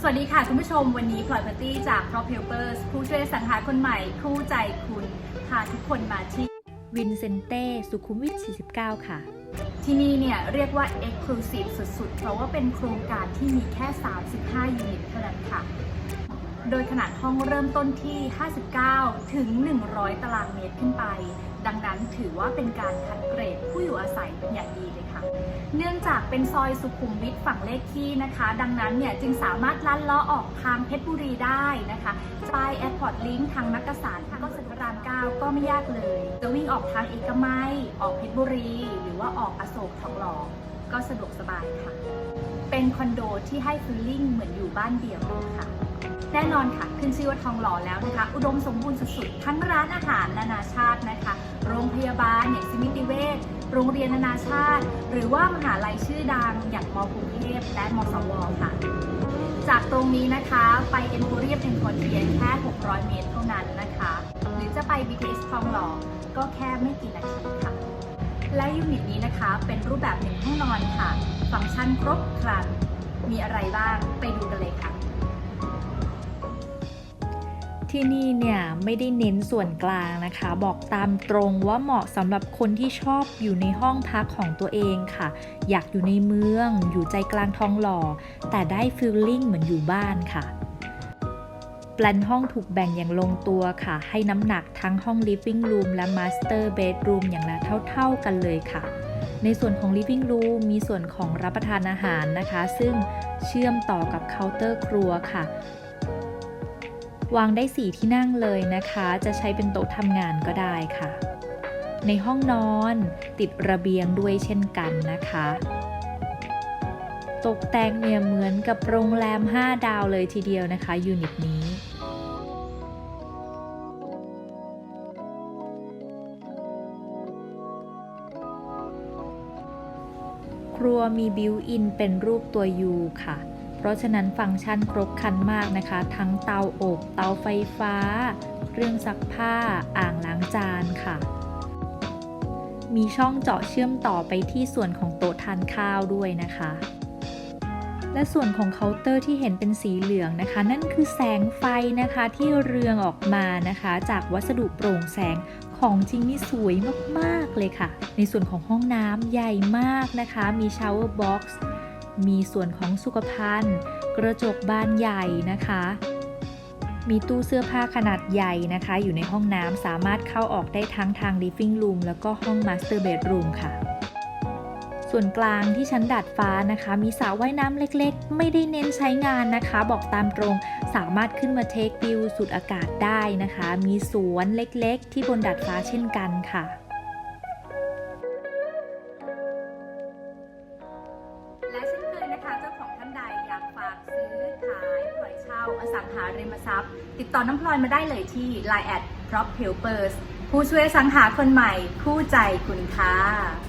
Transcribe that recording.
สวัสดีค่ะคุณผู้ชมวันนี้พลอยพัตตี้จาก Prop Helpers ผู้ช่วยสังหาคนใหม่ คู่ใจคุณพาทุกคนมาที่วินเซนเต้สุขุมวิท 49 ค่ะ ที่นี่เนี่ยเรียกว่า Exclusive สุดๆ เพราะว่าเป็นโครงการที่มีแค่ 35 ยูนิตเท่านั้นค่ะ โดยขนาดห้องเริ่มต้นที่ 59 ถึง 100 ตารางเมตรขึ้นไป ดังนั้นถือว่าเป็นการคัดเกรดผู้อยู่อาศัยเป็นอย่างดีเลยค่ะ เนื่องจากเป็นซอยสุขุมวิทฝั่งเลขที่นะคะ ดังนั้นเนี่ยจึงสามารถลัดเลาะออกทางเพชรบุรีได้นะคะไปแอร์พอร์ตลิงทางมักกะสันทางก็สถารามเก้าก็ไม่ยากเลย จะวิ่งออกทางเอกมัย ออกเพชรบุรี หรือว่าออกอโศกทองหล่อก็สะดวกสบายค่ะ เป็นคอนโดที่ให้ฟีลลิ่งเหมือนอยู่บ้านเดี่ยวเลยค่ะ แน่นอนค่ะ ขึ้นชื่อว่าทองหล่อแล้วนะคะ อุดมสมบูรณ์สุดๆทั้งร้านอาหารนานาชาตินะคะ โรงพยาบาลอย่างสมิติเวชโรงเรียนนานาชาติ หรือว่ามหาลัยชื่อดังอย่างมกรุงเทพและมสวค่ะ จากตรงนี้นะคะไปเอ็นโพเรียมเอ็นพอเทียนแค่ 600 เมตรเท่านั้นนะคะ หรือจะไป BTS ทองหล่อก็แค่ไม่กี่นาทีค่ะ และยูนิตนี้นะคะเป็นรูปแบบหนึ่งห้องนอนค่ะ ฟังก์ชันครบครันมีอะไรบ้างไปดูกันเลยค่ะ ที่นี่เนี่ยไม่ได้เน้นส่วนกลางนะคะ บอกตามตรงว่าเหมาะสำหรับคนที่ชอบอยู่ในห้องพักของตัวเองค่ะ อยากอยู่ในเมือง อยู่ใจกลางทองหล่อ แต่ได้ฟีลลิ่งเหมือนอยู่บ้านค่ะแปลนห้องถูกแบ่งอย่างลงตัวค่ะ ให้น้ำหนักทั้งห้อง living room และ master bedroom อย่างละเท่า ๆกันเลยค่ะ ในส่วนของ living room มีส่วนของรับประทานอาหารนะคะ ซึ่งเชื่อมต่อกับเคาน์เตอร์ครัวค่ะ วางได้ 4 ที่นั่งเลยนะคะ จะใช้เป็นโต๊ะทำงานก็ได้ค่ะ ในห้องนอนติดระเบียงด้วยเช่นกันนะคะ ตกแต่งเนี่ยเหมือนกับโรงแรม 5 ดาวเลยทีเดียวนะคะยูนิตนี้ครัวมีบิวอินเป็นรูปตัว U ค่ะ เพราะฉะนั้นฟังก์ชันครบครันมากนะคะ ทั้งเตาอบ เตาไฟฟ้า เครื่องซักผ้า อ่างล้างจานค่ะ มีช่องเจาะเชื่อมต่อไปที่ส่วนของโต๊ะทานข้าวด้วยนะคะ และส่วนของเคาน์เตอร์ที่เห็นเป็นสีเหลืองนะคะ นั่นคือแสงไฟนะคะที่เรืองออกมานะคะ จากวัสดุโปร่งแสงของจริงนี่สวยมาก ๆ เลยค่ะ ในส่วนของห้องน้ำใหญ่มากนะคะ มีชาวเวอร์บ็อกซ์ มีส่วนของสุขภัณฑ์ กระจกบานใหญ่นะคะ มีตู้เสื้อผ้าขนาดใหญ่นะคะ อยู่ในห้องน้ำสามารถเข้าออกได้ทั้งทาง living room แล้วก็ห้อง master bedroom ค่ะส่วนกลางที่ชั้นดาดฟ้านะคะ มีสระว่ายน้ำเล็กๆ ไม่ได้เน้นใช้งานนะคะ บอกตามตรงสามารถขึ้นมาเทควิวสูดอากาศได้นะคะ มีสวนเล็กๆ ที่บนดาดฟ้าเช่นกันค่ะาอสังหาริมทรัพย์ ติดต่อน้ำพลอยมาได้เลยที่ Line at Prop Helpers ผู้ช่วยสังหาคนใหม่คู่ใจคุณค่ะ